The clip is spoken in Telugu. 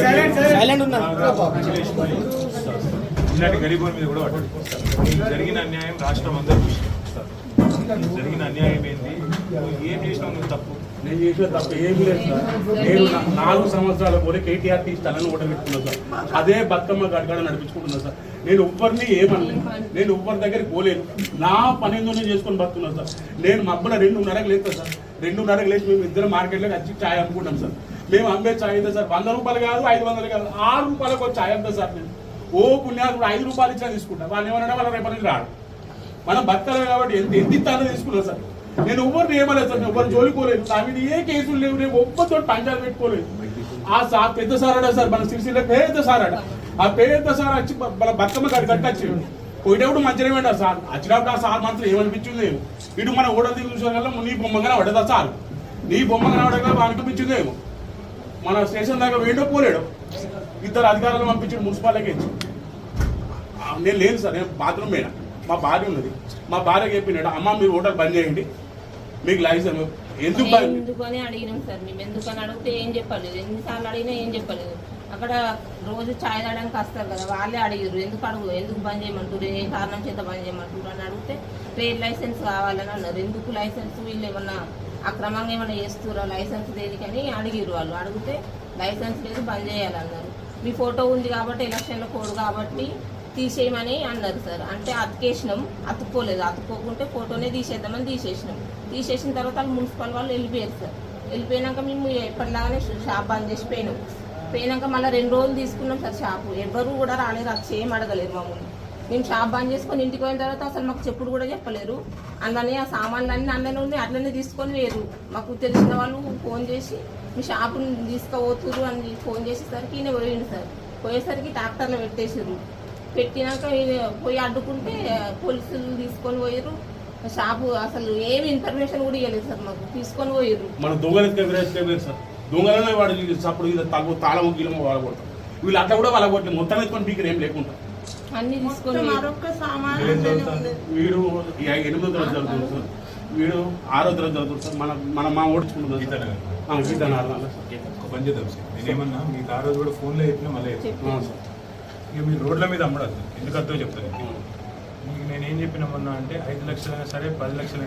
సైలెంట్ ఇలాంటి గరీబుల మీద కూడా జరిగిన అన్యాయం రాష్ట్రం అందరూ జరిగిన అన్యాయం ఏంది? ఏం చేసినావు నువ్వు తప్పు? నేను చేసిన తప్పు ఏం లేదు సార్. నేను నాలుగు సంవత్సరాల కూడా కేటీఆర్ టీ స్థలాన్ని సార్. అదే బతుకమ్మ గడగడ నడిపించుకుంటున్నాను సార్. నేను ఎవ్వరిని ఏమనలేదు. నేను ఎవ్వరి దగ్గరికి పోలేదు. నా పని ఏందో నేను చేసుకొని బతున్నాను సార్. నేను మబ్బున రెండున్నరకు లేదు సార్. రెండున్నరకు లేచి మేము ఇద్దరు మార్కెట్లోకి వచ్చి ఛాయ్ అమ్ముకుంటాం సార్. మేము అమ్మే ఛాయ్ అయితే సార్? వంద రూపాయలు కాదు ఐదు వందలు కాదు. ఆరు రూపాయలకు ఛాయ్ అమ్ముతా సార్ నేను. ఓ పుణ్యాలు ఐదు రూపాయలు ఇచ్చినా తీసుకుంటాను వాళ్ళు ఏమన్నా వాళ్ళ రేపటి నుంచి రాడు. మనం బతకాలి కాబట్టి ఎంత ఎంత ఇస్తానో తీసుకున్నాం సార్. నేను ఎవరిని ఏమలేదు సార్ ఎవరు జోలుకోలేదు. నా మీద ఏ కేసులు లేవు నేను ఒక్కతో పంచాలు పెట్టుకోలేదు. ఆ సార్ పెద్ద సార్ అడ సార్ మన సిరిసిల్ల పెద్ద అడ ఆ పెద్ద సార్ వచ్చి మన బతుకమ్మ కాడి కట్టచ్చి పోయేటప్పుడు మంచిగా పెట్టారు సార్ వచ్చినప్పుడు ఆ సార్ మనసులో ఏమనిపించింది ఏమో ఇటు మన ఓడలు దిగు చూసిన కదా నీ బొమ్మగానే పడ్డదా సార్? నీ బొమ్మగా పడగా అనిపించింది ఏమో మన స్టేషన్ దాకా వేయడో పోలేడు. ఇద్దరు అధికారులు పంపించాడు మున్సిపాలిటీకి నేను లేదు సార్ నేను బాత్రూమ్ పోయినా. మా భార్య ఉన్నది. మా భార్య చెప్పినాడు అమ్మ మీరు హోటల్ బంద్ చేయండి. మీకు లైసెన్స్ ఎందుకు ఎందుకని అడిగినాం సార్ మేము ఎందుకని అడిగితే ఏం చెప్పలేదు. ఎన్నిసార్లు అడిగినా ఏం చెప్పలేదు. అక్కడ రోజు ఛాయ్ తాగడానికి వస్తారు కదా వాళ్ళే అడిగారు ఎందుకు అడుగు ఎందుకు బంద్ చేయమంటారు ఏ కారణం చేత బంద్ చేయమంటారు అని అడిగితే ట్రేడ్ లైసెన్స్ కావాలని అన్నారు. ఎందుకు లైసెన్స్? వీళ్ళు ఏమన్నా అక్రమంగా ఏమన్నా చేస్తురా లైసెన్స్ దేనికని అడిగిరు వాళ్ళు. అడిగితే లైసెన్స్ లేదు బంద్ చేయాలన్నారు. మీ ఫోటో ఉంది కాబట్టి ఎలక్షన్లో కోడ్ కాబట్టి తీసేయమని అన్నారు సార్. అంటే అతికేసినాం అతుక్కోలేదు. అతుక్కోకుంటే ఫోటోనే తీసేద్దామని తీసేసినాం. తీసేసిన తర్వాత వాళ్ళు మున్సిపల్ వాళ్ళు వెళ్ళిపోయారు సార్. వెళ్ళిపోయినాక మేము ఎప్పటిలాగానే షాప్ బంద్ చేసి పోయినాం. పోయినాక మళ్ళీ రెండు రోజులు తీసుకున్నాం సార్ షాపు. ఎవరు కూడా రాలేరు. అది చేయం అడగలేరు మమ్మల్ని మేము షాప్ బంద్ చేసుకొని ఇంటికి పోయిన తర్వాత అసలు మాకు చెప్పుడు కూడా చెప్పలేరు. అందులోనే ఆ సామాన్లు అన్నీ అందులోనే ఉన్నాయి. అట్లనే తీసుకొని వేరు మాకు తెలిసిన వాళ్ళు ఫోన్ చేసి మీ షాపుని తీసుకుపోతురు అని ఫోన్ చేసేసరికి ఈయన పోయిండు సార్. పోయేసరికి ట్రాక్టర్లో పెట్టేసారు పెట్టినాక పోయి అడ్డుకుంటే పోలీసులు తీసుకొని పోయారు షాపు అసలు ఏమి ఇన్ఫర్మేషన్ కూడా ఇవ్వలేదు సార్ మాకు. తీసుకొని పోయారు మన దొంగలు సార్. దొంగలనే వాడు అప్పుడు ఇది తగు తాళము గీలము వాడు కొడతాం వీళ్ళు అట్లా కూడా వాళ్ళ కొట్టి మొత్తం ఎత్తుకొని పీకర్ ఏం లేకుండా. అన్ని తీసుకొని వీడు ఎనిమిదో తరగతి చదువుతుంది సార్. వీడు ఆరో తరగతి చదువుతుంది సార్. మన మన మా ఓడించుకుంటుంది గీతా నగర్. సార్ గీత నాలుగు ఒక పని చేద్దాం సార్. నేనేమన్నా మీకు ఆ రోజు కూడా ఫోన్లో చెప్పినా మళ్ళీ సార్. ఇక మీరు రోడ్ల మీద అమ్మడద్దు ఎందుకు అర్థం చెప్తాను? మీకు నేనేం చెప్పినా మొన్న అంటే ఐదు లక్షలైనా సరే పది లక్షలైనా